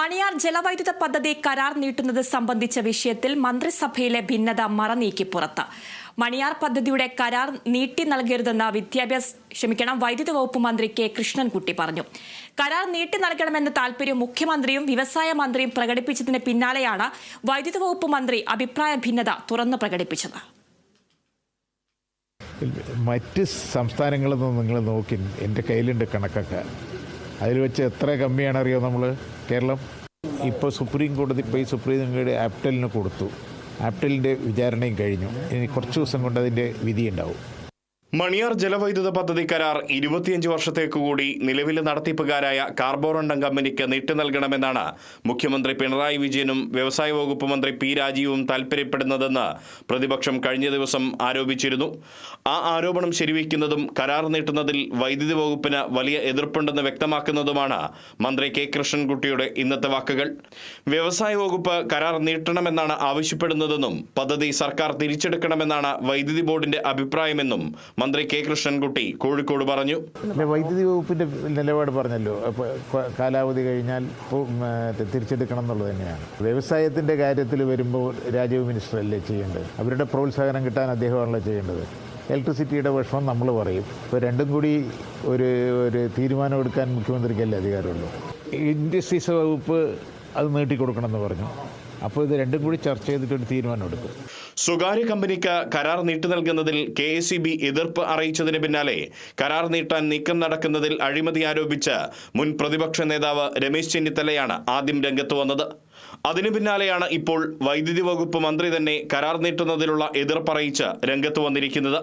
മണിയാർ ജലവൈദ്യുത പദ്ധതി കരാർ നീട്ടുന്നത് സംബന്ധിച്ച വിഷയത്തിൽ മന്ത്രിസഭയിലെ ഭിന്നത മറനീക്കി പുറത്ത്. മണിയാർ പദ്ധതിയുടെ കരാർ നീട്ടി നൽകരുതെന്ന് വിദ്യാഭ്യാസ ക്ഷമിക്കണം വൈദ്യുതി വകുപ്പ് മന്ത്രി കെ. കൃഷ്ണൻകുട്ടി പറഞ്ഞു. കരാർ നീട്ടി നൽകണമെന്ന താൽപര്യം മുഖ്യമന്ത്രിയും വ്യവസായ മന്ത്രിയും പ്രകടിപ്പിച്ചതിന് പിന്നാലെയാണ് വൈദ്യുതി വകുപ്പ് മന്ത്രി അഭിപ്രായ ഭിന്നത തുറന്നു പ്രകടിപ്പിച്ചത്. മറ്റ് സംസ്ഥാനങ്ങളിൽ നിന്ന് നിങ്ങൾ നോക്കി എന്റെ കയ്യിലുണ്ട് കണക്കൊക്കെ. അതിൽ വെച്ച് എത്ര കമ്മിയാണ് അറിയോ നമ്മൾ കേരളം? ഇപ്പോൾ സുപ്രീം കോടതി പോയി സുപ്രീം കോടതി ആപ്റ്റലിന് കൊടുത്തു. ആപ്റ്റലിന്റെ വിചാരണയും കഴിഞ്ഞു. ഇനി കുറച്ച് ദിവസം കൊണ്ട് അതിന്റെ വിധി ഉണ്ടാവും. മണിയാർ ജലവൈദ്യുത പദ്ധതി കരാർ ഇരുപത്തിയഞ്ച് വർഷത്തേക്ക് കൂടി നിലവിലെ നടത്തിപ്പുകാരായ കാർബോറണ്ടം കമ്പനിക്ക് നീട്ടി നൽകണമെന്നാണ് മുഖ്യമന്ത്രി പിണറായി വിജയനും വ്യവസായ വകുപ്പ് മന്ത്രി പി രാജീവും താൽപ്പര്യപ്പെടുന്നതെന്ന് പ്രതിപക്ഷം കഴിഞ്ഞ ദിവസം ആരോപിച്ചിരുന്നു. ആ ആരോപണം ശരിവയ്ക്കുന്നതും കരാർ നീട്ടുന്നതിൽ വൈദ്യുതി വകുപ്പിന് വലിയ എതിർപ്പുണ്ടെന്ന് വ്യക്തമാക്കുന്നതുമാണ് മന്ത്രി കെ കൃഷ്ണൻകുട്ടിയുടെ ഇന്നത്തെ വാക്കുകൾ. വ്യവസായ വകുപ്പ് കരാർ നീട്ടണമെന്നാണ് ആവശ്യപ്പെടുന്നതെന്നും പദ്ധതി സർക്കാർ തിരിച്ചെടുക്കണമെന്നാണ് വൈദ്യുതി ബോർഡിന്റെ അഭിപ്രായമെന്നും മന്ത്രി കെ കൃഷ്ണൻകുട്ടി കോഴിക്കോട് പറഞ്ഞു. വൈദ്യുതി വകുപ്പിന്റെ നിലപാട് പറഞ്ഞല്ലോ. കാലാവധി കഴിഞ്ഞാൽ തിരിച്ചെടുക്കണം എന്നുള്ളത് തന്നെയാണ്. വ്യവസായത്തിന്റെ കാര്യത്തിൽ വരുമ്പോൾ രാജീവ് മിനിസ്റ്റർ അല്ലേ ചെയ്യേണ്ടത്? അവരുടെ പ്രോത്സാഹനം കിട്ടാൻ അദ്ദേഹമാണല്ലോ ചെയ്യേണ്ടത്. ഇലക്ട്രിസിറ്റിയുടെ വിഷമം നമ്മൾ പറയും. ഇപ്പോൾ രണ്ടും കൂടി ഒരു ഒരു തീരുമാനം എടുക്കാൻ മുഖ്യമന്ത്രിക്കല്ലേ അധികാരമുള്ളൂ? ഇൻഡസ്ട്രീസ് വകുപ്പ് അത് നീട്ടിക്കൊടുക്കണമെന്ന് പറഞ്ഞു. അപ്പോൾ ഇത് രണ്ടും കൂടി ചർച്ച ചെയ്തിട്ടൊരു തീരുമാനം എടുക്കും. സ്വകാര്യ കമ്പനിക്ക് കരാർ നീട്ടി നൽകുന്നതിൽ കെ എസ് എതിർപ്പ് അറിയിച്ചതിന് പിന്നാലെ കരാർ നീട്ടാൻ നീക്കം നടക്കുന്നതിൽ അഴിമതി ആരോപിച്ച് മുൻ പ്രതിപക്ഷ നേതാവ് രമേശ് ചെന്നിത്തലയാണ് ആദ്യം രംഗത്ത് വന്നത്. അതിനു പിന്നാലെയാണ് ഇപ്പോൾ വൈദ്യുതി വകുപ്പ് മന്ത്രി തന്നെ കരാർ നീട്ടുന്നതിലുള്ള എതിർപ്പറിയിച്ച് രംഗത്ത് വന്നിരിക്കുന്നത്.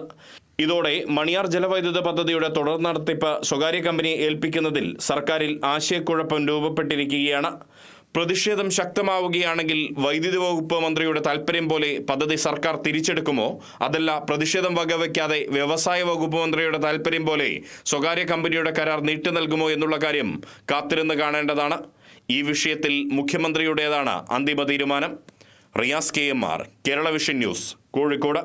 ഇതോടെ മണിയാർ ജലവൈദ്യുത പദ്ധതിയുടെ തുടർ നടത്തിപ്പ് സ്വകാര്യ കമ്പനിയെ ഏൽപ്പിക്കുന്നതിൽ സർക്കാരിൽ ആശയക്കുഴപ്പം രൂപപ്പെട്ടിരിക്കുകയാണ്. പ്രതിഷേധം ശക്തമാവുകയാണെങ്കിൽ വൈദ്യുതി വകുപ്പ് മന്ത്രിയുടെ താൽപ്പര്യം പോലെ പദ്ധതി സർക്കാർ തിരിച്ചെടുക്കുമോ? അതല്ല പ്രതിഷേധം വകവയ്ക്കാതെ വ്യവസായ വകുപ്പ് മന്ത്രിയുടെ താൽപ്പര്യം പോലെ സ്വകാര്യ കമ്പനിയുടെ കരാർ നീട്ടി നൽകുമോ എന്നുള്ള കാര്യം കാത്തിരുന്ന് കാണേണ്ടതാണ്. ഈ വിഷയത്തിൽ മുഖ്യമന്ത്രിയുടേതാണ് അന്തിമ തീരുമാനം. Riyas K M R Kerala Vision News Kozhikode.